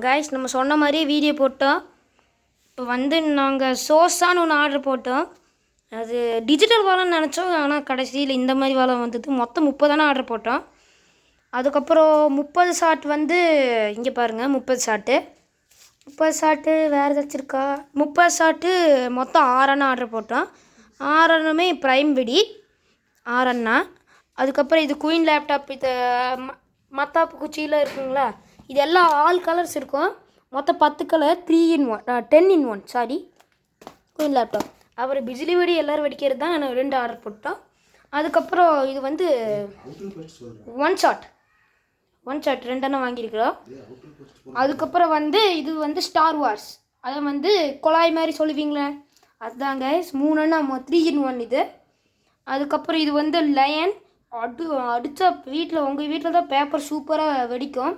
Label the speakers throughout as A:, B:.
A: Guys நம்ம சொன்ன மாதிரியே வீடியோ போட்டோம். இப்போ வந்து நாங்கள் சோஸான்னு ஒன்று ஆர்டர் போட்டோம். அது டிஜிட்டல் வாலம்னு நினச்சோம். ஆனால் கடைசியில் இந்த மாதிரி வளம் வந்தது. மொத்தம் முப்பதான ஆர்டர் போட்டோம். அதுக்கப்புறம் முப்பது ஷாட் வந்து இங்கே பாருங்கள் முப்பது ஷாட்டு முப்பது ஷாட்டு வேறு ஏதாச்சும் இருக்கா? முப்பது ஷாட்டு மொத்தம் ஆறெண்ணா ஆர்டர் போட்டோம். ஆறெண்ணுமே ப்ரைம் விடி. ஆறண்ணா. அதுக்கப்புறம் இது குயின் லேப்டாப் இது ம- மத்தாப்பு குச்சியில் இருக்குங்களா? இது எல்லாம் ஆல் கலர்ஸ் இருக்கும். மொத்தம் பத்து colour three in one ten in one sorry queen laptop அப்புறம் பிஜிலி வெடி எல்லோரும் வெடிக்கிறது தான். நான் ரெண்டு ஆர்டர் போட்டோம். அதுக்கப்புறம் இது வந்து ஒன் ஷாட் ஒன் ஷாட் ரெண்டெண்ணம் வாங்கியிருக்கிறோம். அதுக்கப்புறம் வந்து இது வந்து ஸ்டார் வார்ஸ் அதை வந்து குழாய் மாதிரி சொல்லுவீங்களே? அதுதாங்க மூணுன்னா த்ரீ இன் ஒன் இது. அதுக்கப்புறம் இது வந்து லயன் அடு அடித்தா வீட்டில் உங்கள் வீட்டில் தான் பேப்பர் சூப்பராக வெடிக்கும்.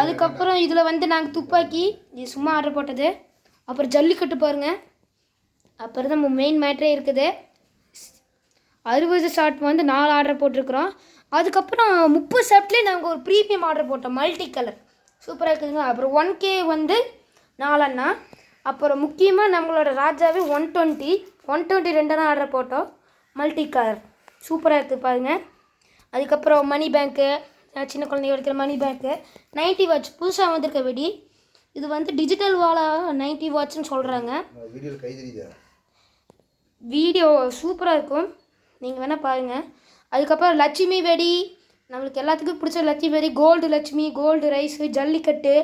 A: அதுக்கப்புறம் இதில் வந்து நாங்கள் துப்பாக்கி இது சும்மா ஆர்டர் போட்டது. அப்புறம் ஜல்லிக்கட்டு பாருங்கள் அப்புறம் தான் மெயின் மேட்ரே இருக்குது. அறுபது ஷார்ட் வந்து நாலு ஆர்டர் போட்டிருக்கிறோம். அதுக்கப்புறம் முப்பது ஷார்ட்லேயே நாங்கள் ஒரு ப்ரீமியம் ஆர்டர் போட்டோம் மல்டி கலர் சூப்பராக இருக்குதுங்க அப்புறம் ஒன் கே வந்து நாலண்ணா. அப்புறம் முக்கியமாக நம்மளோட ராஜாவே ஒன் டுவெண்ட்டி ஒன் டுவெண்ட்டி ரெண்டனா ஆர்டர் போட்டோம் மல்டி கலர் சூப்பராக இருக்குது பாருங்க. அதுக்கப்புறம் மணி பேங்க்கு சின்ன குழந்தைங்க எடுக்கிற மணி பேங்க்கு நைன்ட்டி வாட்ச் புதுசாக வந்திருக்க வெடி. இது வந்து டிஜிட்டல் வாலா நைன்ட்டி வாட்ச்னு சொல்கிறாங்க வீடியோ சூப்பராக இருக்கும். நீங்கள் வேணால் பாருங்கள் அதுக்கப்புறம் லட்சுமி வெடி. நம்மளுக்கு எல்லாத்துக்கும் பிடிச்ச லட்சுமி வெடி. Gold Lakshmi gold rice Jallikattu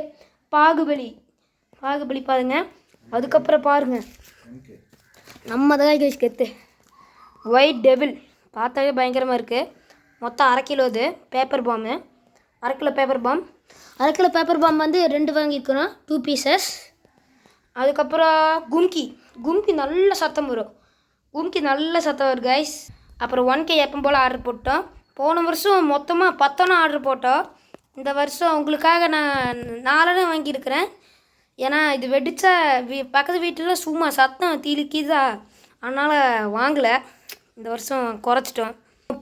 A: Baahubali. Baahubali பாருங்க. அதுக்கப்புறம் பாருங்கள் நம்ம தான் கெத்து. ஒயிட் டெவில் பார்த்தாவே பயங்கரமாக இருக்குது மொத்தம் அரை கிலோ இது பேப்பர் பாம்பு அரை கிலோ பேப்பர் பாம் அரை கிலோ பேப்பர் பாம் வந்து ரெண்டு வாங்கியிருக்கிறோம் டூ பீசஸ் அதுக்கப்புறம் கும்கி. கும்கி நல்ல சத்தம் வரும். கும்கி நல்ல சத்தம் வரும் கைஸ் அப்புறம் ஒன் கே எப்போ போல் ஆர்டர் போட்டோம். போன வருஷம் மொத்தமாக பத்தொன்னா ஆர்டர் போட்டோம். இந்த வருஷம் உங்களுக்காக நான் நாலனை வாங்கியிருக்கிறேன். ஏன்னா இது வெடிச்சா வீ பக்கத்து வீட்டில் சும்மா சத்தம் தீலிக்குதா. அதனால் வாங்கலை. இந்த வருஷம் குறைச்சிட்டோம்.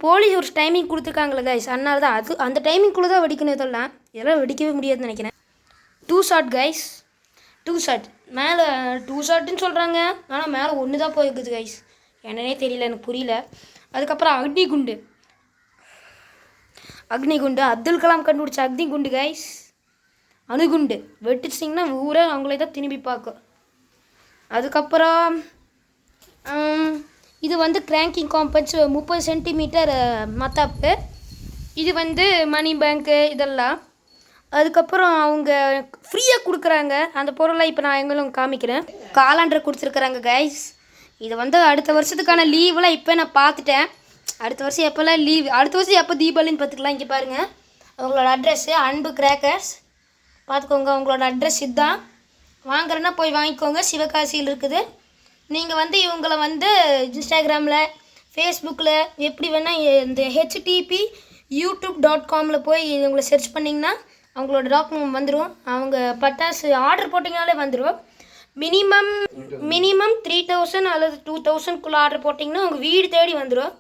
A: போலீஸ் ஒரு டைமிங் கொடுத்துருக்காங்களே கைஸ் அதனால தான் அது அந்த டைமிங்குள்ளே தான் வெடிக்கணும் இதெல்லாம் இதெல்லாம் வெடிக்கவே முடியாதுன்னு நினைக்கிறேன். Two shot guys two shot மேலே டூ ஷாட்டுன்னு சொல்கிறாங்க ஆனால் மேலே ஒன்று தான் போயிருக்குது கைஸ் என்னன்னே தெரியல எனக்கு புரியல. அதுக்கப்புறம் அக்னி குண்டு. அக்னி குண்டு. அப்துல் கலாம் கண்டுபிடிச்ச அக்னி குண்டு கைஸ் அணுகுண்டு வெட்டிச்சிட்டிங்கன்னா ஊரே அவங்களே தான் திரும்பி பார்க்கும். அதுக்கப்புறம் இது வந்து கிராங்கிங் காம்பன்ஸ் முப்பது சென்டிமீட்டர் மத்தாப்பு. இது வந்து மணி பேங்க்கு இதெல்லாம். அதுக்கப்புறம் அவங்க ஃப்ரீயாக கொடுக்குறாங்க. அந்த பொருளை இப்போ நான் எங்களும் காமிக்கிறேன். காலாண்டர் கொடுத்துருக்குறாங்க கைஸ் இது வந்து அடுத்த வருஷத்துக்கான லீவெலாம் இப்போ நான் பார்த்துட்டேன் அடுத்த வருஷம் எப்போல்லாம் லீவ் அடுத்த வருஷம் எப்போ தீபாவளின்னு பார்த்துக்கலாம் இங்கே பாருங்கள் அவங்களோட அட்ரஸ்ஸு அன்பு கிராக்கர்ஸ் பார்த்துக்கோங்க உங்களோட அட்ரஸ் இதுதான். வாங்குறேன்னா போய் வாங்கிக்கோங்க. சிவகாசியில் இருக்குது. நீங்கள் வந்து இவங்களை வந்து இன்ஸ்டாகிராமில் ஃபேஸ்புக்கில் எப்படி வேணால் இந்த ஹெச்டிபி யூடியூப் டாட் காமில் போய் இவங்களை சர்ச் பண்ணிங்கன்னா அவங்களோட டாக்குமெண்ட் வந்துடும் அவங்க பட்டாசு ஆர்டர் போட்டிங்கனாலே வந்துடும் மினிமம் மினிமம் த்ரீ தௌசண்ட் அல்லது டூ தௌசண்ட்குள்ளே ஆர்டர் போட்டிங்கன்னா உங்கள் வீடு தேடி வந்துடும்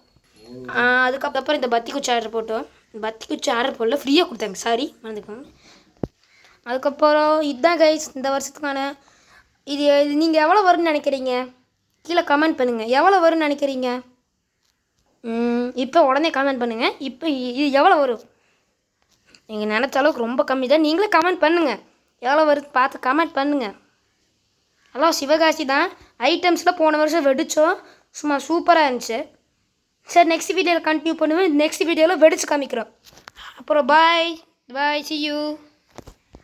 A: அதுக்கப்புறம் இந்த பத்தி குச்சி ஆர்டர் போட்டோம். பத்தி குச்சி ஆர்டர் போடல ஃப்ரீயாக கொடுத்தாங்க. சாரி மறந்துக்கோங்க அதுக்கப்புறம் இதுதான் கைஸ் இந்த வருஷத்துக்கான இது நீங்கள் எவ்வளோ வரும்னு நினைக்கிறீங்க? கீழே கமெண்ட் பண்ணுங்கள் எவ்வளோ வரும்னு நினைக்கிறீங்க? இப்போ உடனே கமெண்ட் பண்ணுங்கள் இப்போ இது எவ்வளோ வரும்? நீங்கள் நினச்ச அளவுக்கு ரொம்ப கம்மி தான். நீங்களே கமெண்ட் பண்ணுங்கள் எவ்வளோ வருது பார்த்து கமெண்ட் பண்ணுங்கள் ஹலோ சிவகாசி தான். ஐட்டம்ஸில் போன வருஷம் வெடித்தோம் சும்மா சூப்பராக இருந்துச்சு. சரி நெக்ஸ்ட் வீடியோவில் கண்டினியூ பண்ணுவேன். நெக்ஸ்ட் வீடியோவில் வெடிச்சு காமிக்கிறோம். அப்புறம் பாய் பாய் சி யூ